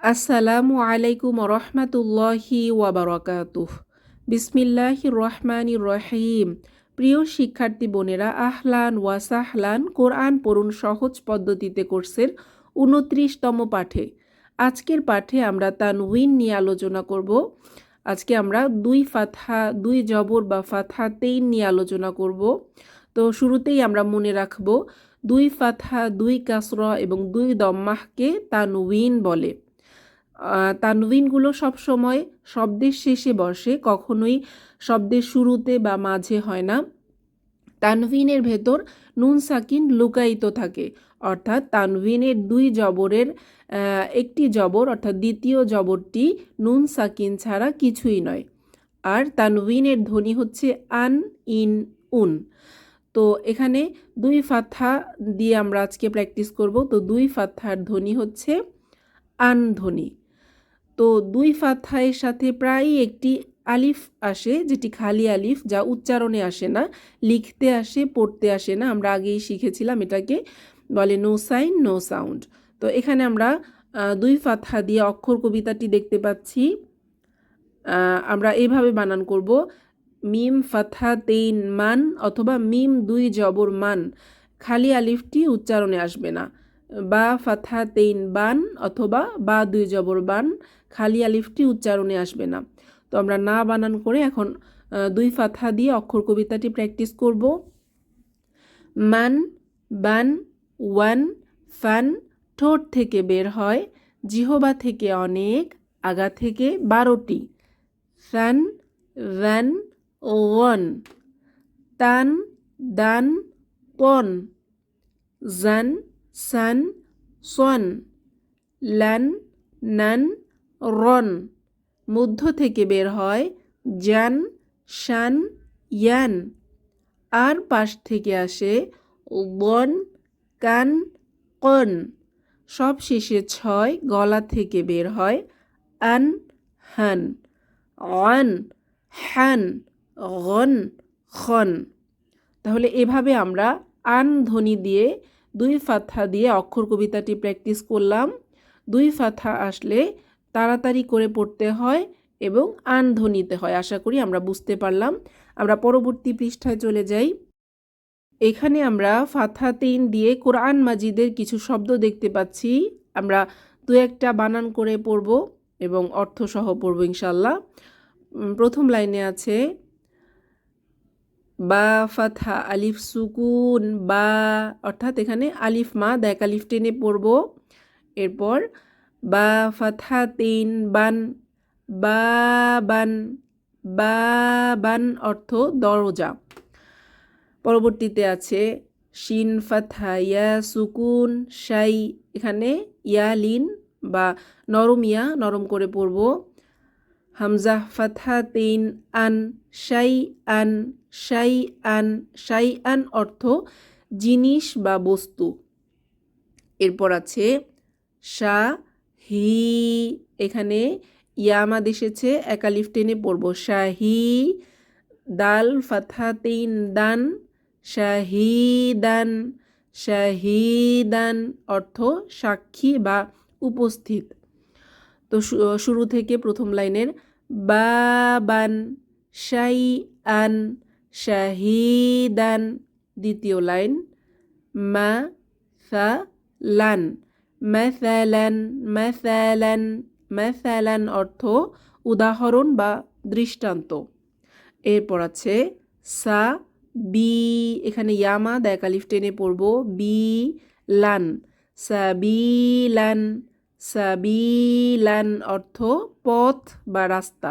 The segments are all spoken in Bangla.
আসসালামু আলাইকুম রহমাতুল্লাহি ওয়াবারাকাতুহ। বিসমিল্লাহ রহমান রহিম প্রিয় শিক্ষার্থী বোনেরা, আহলান ওয়াসাহলান কোরআন পড়ুন সহজ পদ্ধতিতে কোর্সের উনত্রিশতম পাঠে। আজকের পাঠে আমরা তানউইন নিয়ে আলোচনা করব। আজকে আমরা দুই ফাথা দুই জবর বা ফাথা তেইন নিয়ে আলোচনা করব। তো শুরুতেই আমরা মনে রাখব, দুই ফাথা দুই কাসরা এবং দুই দম্মাহকে তানউইন বলে। তানউইনগুলো সবসময় শব্দের শেষে বসে, কখনোই শব্দের শুরুতে বা মাঝে হয় না। তানভিনের ভেতর নুন সাকিন লুকায়িত থাকে, অর্থাৎ তানভিনের দুই জবরের একটি জবর, অর্থাৎ দ্বিতীয় জবরটি নুন সাকিন ছাড়া কিছুই নয়। আর তানভিনের ধ্বনি হচ্ছে আন ইন উন। তো এখানে দুই ফাথা দিয়ে আমরা আজকে প্র্যাকটিস করব। তো দুই ফাথার ধ্বনি হচ্ছে আন ধ্বনি। তো দুই ফাথায়ের সাথে প্রায়ই একটি আলিফ আসে, যেটি খালি আলিফ, যা উচ্চারণে আসে না, লিখতে আসে, পড়তে আসে না। আমরা আগেই শিখেছিলাম এটাকে, বলে নো সাইন, নো সাউন্ড। তো এখানে আমরা দুই ফাথা দিয়ে অক্ষর কবিতাটি দেখতে পাচ্ছি। আমরা এভাবে বানান করব, মিম ফাথা তেইন মান অথবা মিম দুই জবর মান। খালি আলিফটি উচ্চারণে আসবে না। বা ফাথা তেইন বান অথবা বা দুই জবর বান খালি আলিফটি উচ্চারণে আসবে না। তো আমরা না বানান করে এখন দুই ফাথা দিয়ে অক্ষর কবিতাটি প্র্যাকটিস করব। মান, বান, ওয়ান, ফান, ঠোঁট থেকে বের হয়, জিহবা থেকে অনেক, আগা থেকে বারোটি। ফ্যান ভ্যান ওয়ান। তান, দান, পন। জান সান সন ল্যান নান রন মধ্য থেকে বের হয় জান, শান, ইয়ান। আর পাশ থেকে আসে বন কান, কন। সব শেষে ছয় গলা থেকে বের হয় আন, হান। অন হ্যান গন, খন। তাহলে এভাবে আমরা আন ধ্বনি দিয়ে দুই ফাথা দিয়ে অক্ষর কবিতাটি প্র্যাকটিস করলাম। দুই ফাথা আসলে তাড়াতাড়ি করে পড়তে হয় এবং আন ধ্বনিতে হয়, আশা করি আমরা বুঝতে পারলাম। আমরা পরবর্তী পৃষ্ঠায় চলে যাই। এখানে আমরা ফাথা তিন দিয়ে কোরআন মাজিদের কিছু শব্দ দেখতে পাচ্ছি। আমরা দু একটা বানান করে পড়ব এবং অর্থসহ পড়ব ইনশাল্লাহ প্রথম লাইনে আছে বা ফাথা আলিফ সুকুন, বা অর্থাৎ এখানে আলিফ মা দেখ আলিফ টেনে পড়ব। এরপর বা ফাথা তিন, বান, বা বান বা বান অর্থ দরজা। পরবর্তীতে আছে শিন ফাথা ইয়া, সুকুন, শাই, এখানে ইয়া, লিন বা নরম ইয়া, নরম করে পড়ব। হামজা ফাথা তিন আন শাই আন শাই আন শাই আন অর্থ জিনিস বা বস্তু। এরপর আছে শা, হি, এখানে ইয়ামাদ এসেছে একালিফ টেনে পড়ব। শাহি দাল ফাথা তিন দান শাহিদান শাহিদান অর্থ সাক্ষী বা উপস্থিত। তো শুরু থেকে প্রথম লাইনের বাবান শাই আন, শাহিদান, দ্বিতীয় লাইন, মা, সা, লান। ম্যাসালান ম্যাসালান ম্যাসালান অর্থ উদাহরণ বা দৃষ্টান্ত। এরপর আছে সা, বি, এখানে ইয়ামা দেখালিফ টেনে পড়ব, বি, লান। সাবিলান সাবিলান অর্থ পথ বা রাস্তা।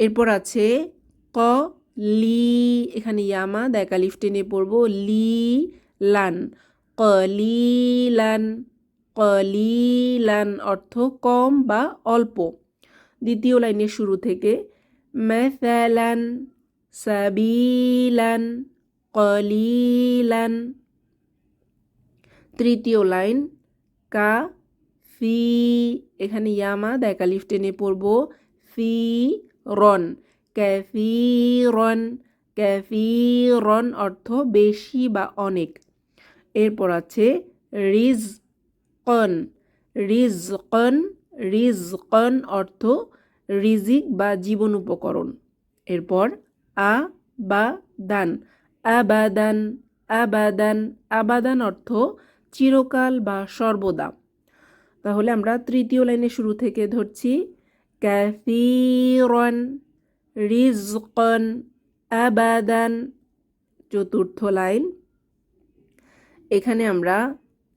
এরপর আছে ক, লি, এখানে ইয়ামা দেখালিফ টেনে পড়ব, লি, লান। কলিলান কলিলান অর্থ কম বা অল্প। দ্বিতীয় লাইনের শুরু থেকে ম্যাসালান সাবিলান কলিলান তৃতীয় লাইন কা, ফি, এখানে ইয়ামা দেখালিফ টেনে পড়ব। ফি, রন ক্যাফি রন ক্যাফি রন অর্থ বেশি বা অনেক। এরপর আছে রিজ কন রিজকন রিজকন অর্থ রিজিক বা জীবন উপকরণ। এরপর আ বা দান, আবাদান আবাদান আবাদান অর্থ চিরকাল বা সর্বদা। তাহলে আমরা তৃতীয় লাইনে শুরু থেকে ধরছি। ক্যাফিরন রিজকন আবাদান। চতুর্থ লাইন। এখানে আমরা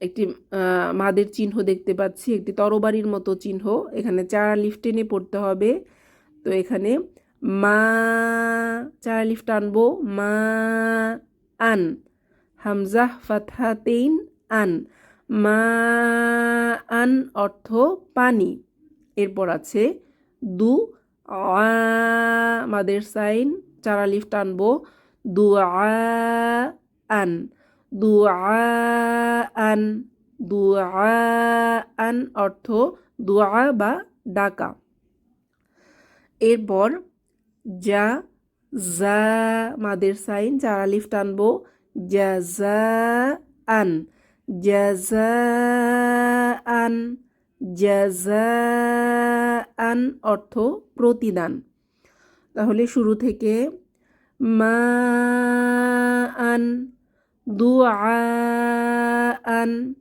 একটি মাদের চিহ্ন দেখতে পাচ্ছি, একটি তরবারির মতো চিহ্ন। এখানে চার লিফ টেনে পড়তে হবে। তো এখানে মা, চার লিফ টানবো, মা আন। হামজাহ ফাতহাতেইন আন। মা আন অর্থ পানি। এরপর আছে দু মাদের সাইন, চারা লিফ টানবো। দু আন। দু আন। দু আন অর্থ দুয়া বা ডাকা। এরপর যা জা মাদের সাইন, চারা লিফ টানবো। আন জাজা আন। জাজা আন অর্থ প্রতিদান। তাহলে শুরু থেকে মা আন দুআআন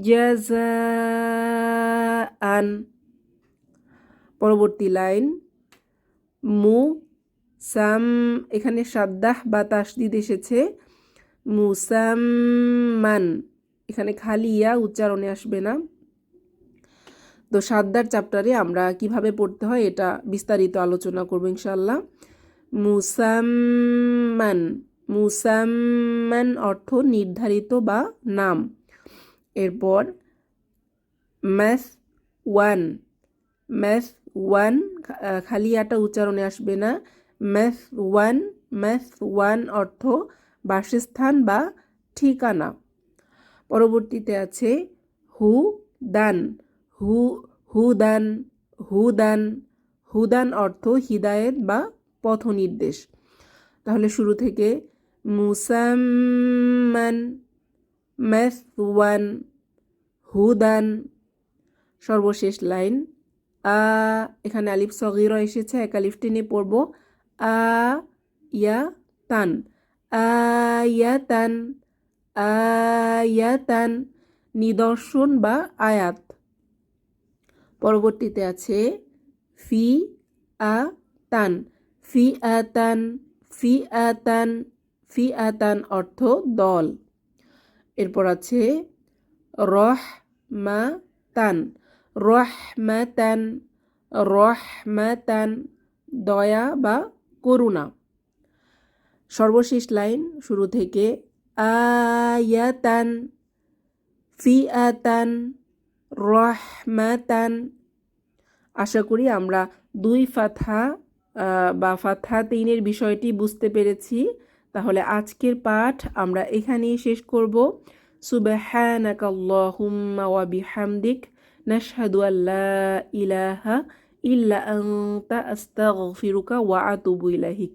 জাযাআন পরবর্তী লাইন, মু, সাম, এখানে সাদ্দাহ বা তাসদিদ এসেছে। মুসাম্মান। এখানে খালি ইয়া উচ্চারণে আসবে না। তো সাদ্দার চ্যাপ্টারে আমরা কীভাবে পড়তে হয় এটা বিস্তারিত আলোচনা করব ইনশাল্লাহ মুসাম্মান মুসাম্মান অর্থ নির্ধারিত বা নাম। এরপর ম্যাথ ওয়ান ম্যাথ ওয়ান খালি আটা উচ্চারণে আসবে না। ম্যাথ ওয়ান ম্যাথ ওয়ান অর্থ বাসস্থান বা ঠিকানা। পরবর্তীতে আছে হু দান। হু হুদান হুদান হুদান অর্থ হিদায়েত বা পথ নির্দেশ তাহলে শুরু থেকে মুসাম্মান, মেসওয়ান হুদান সর্বশেষ লাইন, আ, এখানে আলিফ সগির এসেছে, এক আলিফ টেনে পড়ব। আ, ইয়া, তান। আয়াতান আয়াতান, নিদর্শন বা আয়াত। পরবর্তীতে আছে ফি আ তান ফি আতান ফি আতান ফি আতান অর্থ দল। এরপর আছে রহ মা তান রহমাতান রহমাতান, দয়া বা করুণা। সর্বশেষ লাইন শুরু থেকে আয়াতান ফিআতান রহমাতান আশা করি আমরা দুই ফাথা বা ফাথা তিনের বিষয়টি বুঝতে পেরেছি। তাহলে আজকের পাঠ আমরা এখানেই শেষ করব। সুবহানাকাল্লাহুম্মা ওয়া বিহামদিক, নাশহাদু আল্লা ইলাহা ইল্লা আনতা, আস্তাগফিরুকা ওয়া আতুবু ইলাইক।